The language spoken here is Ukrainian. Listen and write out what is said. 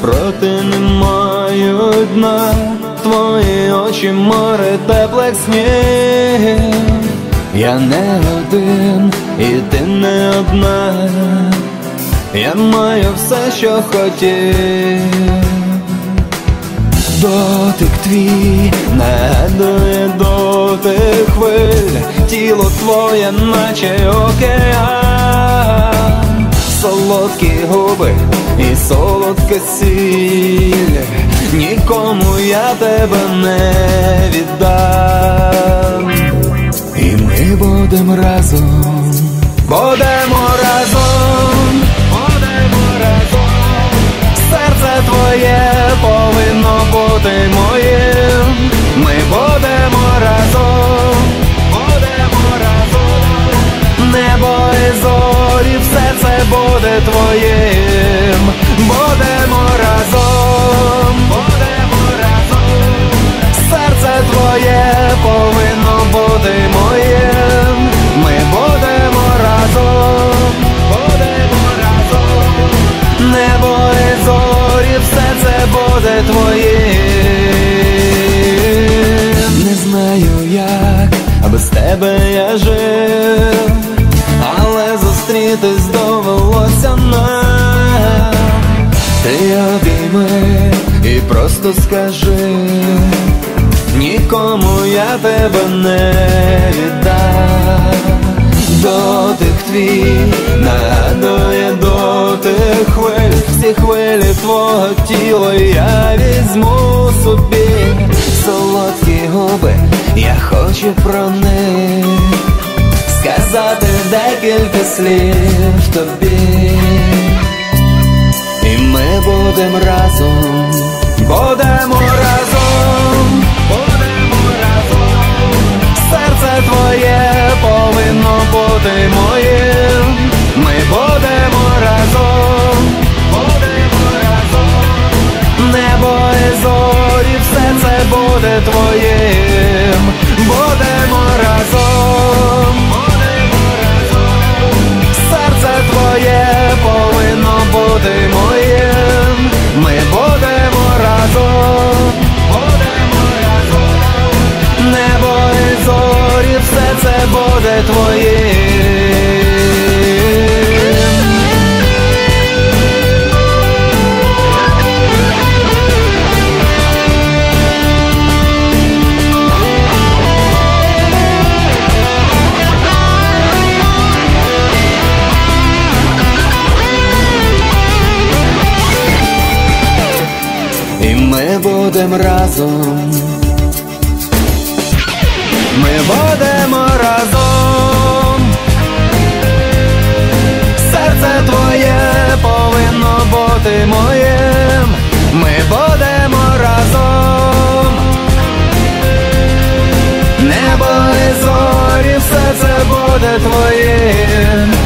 проти не мають дна. Твої очі море теплих снів Я не один, і ти не одна. Я маю все, що хотів. Дотик твій нагадує дотик хвиль, тіло твоє, наче океан, солодкі губи і солодка сіль, нікому я тебе не віддам, і ми будемо разом, будемо разом, будемо разом, серце твоє повинно бути моїм. Ми будемо разом, будемо разом, небо і зорі, все це буде твоїм. Повинно бути моїм. Ми будемо разом, будемо разом, небо і зорі, все це буде твоїм. Не знаю як, а без тебе я жив, але зустрітись довелося нам. Ти обійми і просто скажи, нікому я тебе не віддам. Дотик твій нагадує дотик хвиль, всі хвилі твого тіла я візьму собі солодкі губи, я хочу про них сказати декілька слів тобі. І ми будемо разом, будемо разом, І ми будемо разом. Ми будемо разом. буде твоїм.